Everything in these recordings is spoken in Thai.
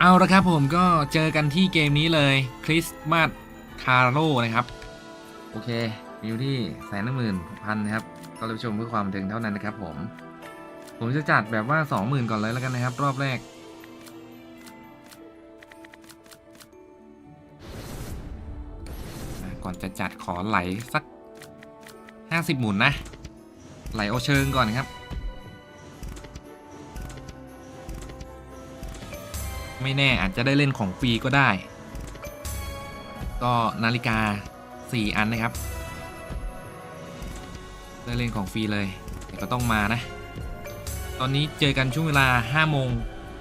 เอาละครับผมก็เจอกันที่เกมนี้เลยคริสต์มาสคาร์โ o นะครับ โอเคมีอยู่ที่แสนหมื่นพันนะครับ ก็รับชมเพื่อความบันเทิงเท่านั้นนะครับผม ผมจะจัดแบบว่า 20,000 ก่อนเลยแล้วกันนะครับ รอบแรก ก่อนจะจัดขอไหลสัก 50 หมุนนะ ไหลเอเชิงก่อนครับ ไม่แน่อาจจะได้เล่นของฟรีก็ได้ ก็นาฬิกา 4 อันนะครับ ได้เล่นของฟรีเลยแต่ก็ต้องมานะ ตอนนี้เจอกันช่วงเวลา5โมง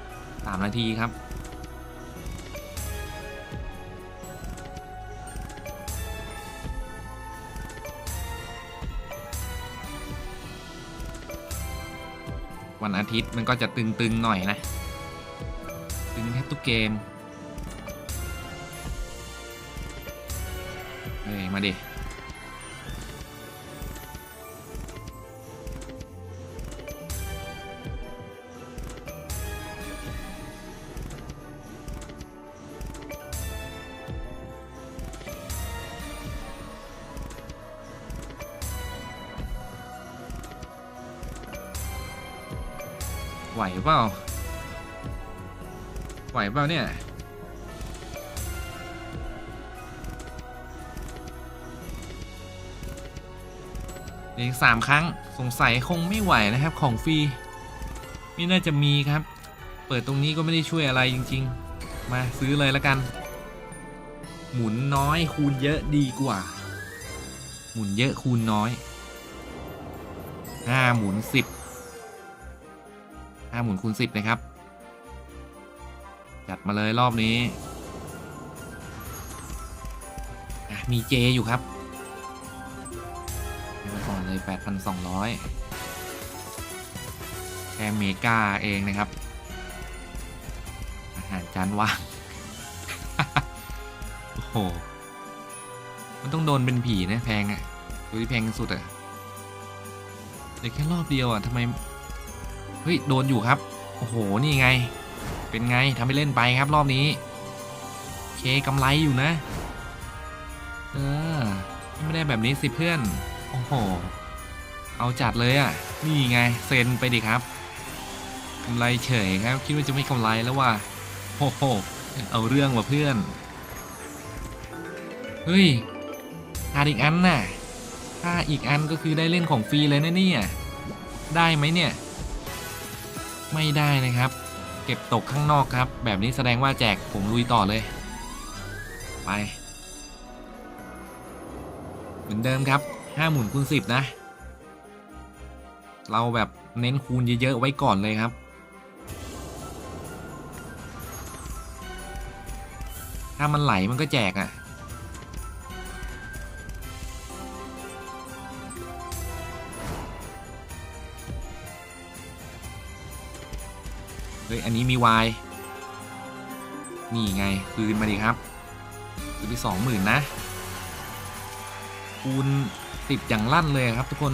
3นาทีครับวันอาทิตย์มันก็จะตึง ๆ หน่อยนะ ตึงแทบทุกเกม เฮ้ย มาดิไหวเปล่า ไหวเปล่าเนี่ยอีกสามครั้งสงสัยคงไม่ไหวนะครับของฟรีไม่น่าจะมีครับ เปิดตรงนี้ก็ไม่ได้ช่วยอะไรจริง ๆ มาซื้อเลยแล้วกัน หมุนน้อยคูณเยอะดีกว่า หมุนเยอะคูณน้อยห้าหมุนสิบห้าหมุนคูณสิบนะครับ จัดมาเลยรอบนี้ มีเจอยู่ครับเอาไปก่อนเลย 8,200 แค่เมกาเองนะครับ อาหารจานว่าง โอ้โห มันต้องโดนเป็นผีนะแพงอะ่ะดูที่แพงสุดอะ่ะเด็กแค่รอบเดียวอะ่ะทำไม เฮ้ย โดนอยู่ครับ โอ้โห นี่ไง เป็นไงทำให้เล่นไปครับรอบนี้ เคกำไรอยู่นะ เออ ไม่ได้แบบนี้สิเพื่อน โอ้โห เอาจัดเลยอะ่ะ นี่ไง เซ็นไปดิครับกำไรเฉยครับ คิดว่าจะไม่กำไรแล้วว่ะโอ้โห เอาเรื่องว่ะเพื่อน เฮ้ยขาดอีกอันน่ะ ถ้าอีกอันก็คือได้เล่นของฟรีเลยนะเนี่ย ได้ไหมเนี่ย ไม่ได้นะครับ เก็บตกข้างนอกครับ แบบนี้แสดงว่าแจกผมลุยต่อเลย ไป เหมือนเดิมครับห้าหมุนคูณสิบนะ เราแบบเน้นคูณเยอะๆไว้ก่อนเลยครับ ถ้ามันไหลมันก็แจกอะ่ะ ฮ้ยอันนี้มีวายนี่ไง คืนมาดิครับคืนไปสองหมื่นนะ คูณติดอย่างลั่นเลยครับทุกคน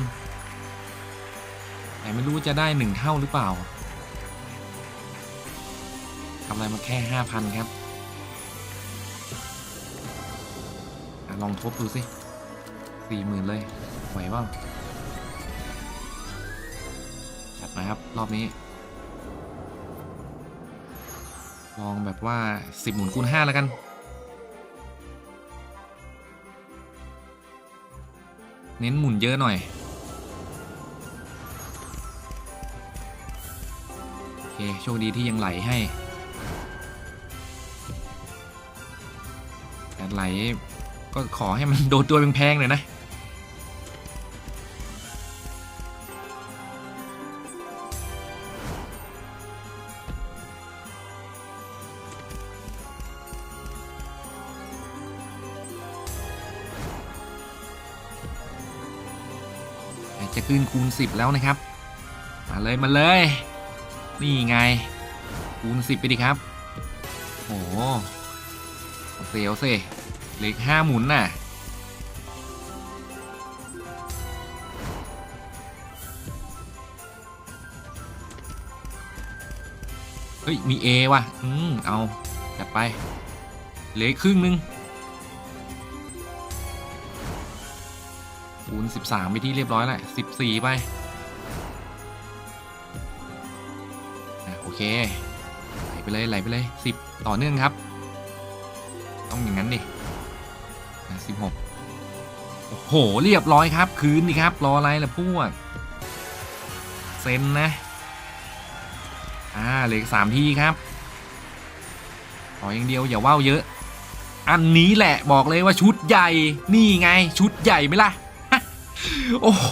แต่ไม่รู้จะได้หนึ่งเท่าหรือเปล่าทำอะไรมาแค่ห้าพันครับอลองทบดูสิสี่หมื่นเลย ไหวเปล่าจัดมาครับ รอบนี้ ลองแบบว่า 10 หมุนคูณ 5 แล้วกัน เน้นหมุนเยอะหน่อย โอเค โชคดีที่ยังไหลให้แต่ไหลก็ขอให้มันโดนตัวแพงๆหน่อยนะ จะขึ้นคูณ 10 แล้วนะครับ มาเลยมาเลย นี่ไง คูณ 10 ไปดิครับ โอ้โหเอาเซลเซเหล็กห้าหมุนน่ะเฮ้ย มีเอว่ะ อืม เอา จัดไป เหลืออกครึ่งนึง คูณ 13 ไปที่เรียบร้อยแหล้ว14 ไปโอเค ไหลไปเลย ไหลไปเลย 10 ต่อเนื่องครับ ต้องอย่างนั้นดิ16 โอ้โห เรียบร้อยครับ คืนดิครับ รออะไรล่ะพวก เซ็นนะ อ่า เหลืออกสามที่ครับขออย่างเดียวอย่าว่าวเยอะอันนี้แหละบอกเลยว่าชุดใหญ่นี่ไงชุดใหญ่ไหมล่ะ โอ้โห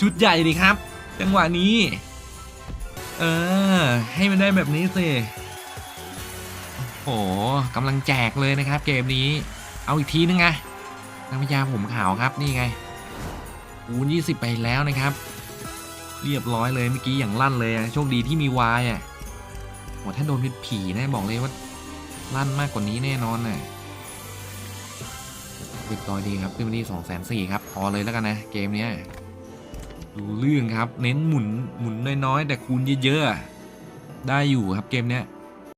ชุดใหญ่ดิครับ จังหวะนี้ เออ ให้มันได้แบบนี้สิ โอ้โหกำลังแจกเลยนะครับ เกมนี้ เอาอีกทีนึงไงนางพญาผมขาวครับนี่ไงคูณยี่สิบไปแล้วนะครับ เรียบร้อยเลยเมื่อกี้อย่างลั่นเลยโชคดีที่มีวายอะโหถ้าโดนเป็นผีนะบอกเลยว่าลั่นมากกว่านี้แน่นอนน่ะ เรียบร้อยดีครับขึ้นมาที่สองแสนสี่ครับพอเลยแล้วกันนะเกมเนี้ยดูเรื่องครับ เน้นหมุนหมุนน้อยๆ แต่คูณเยอะๆได้อยู่ครับเกมเนี้ย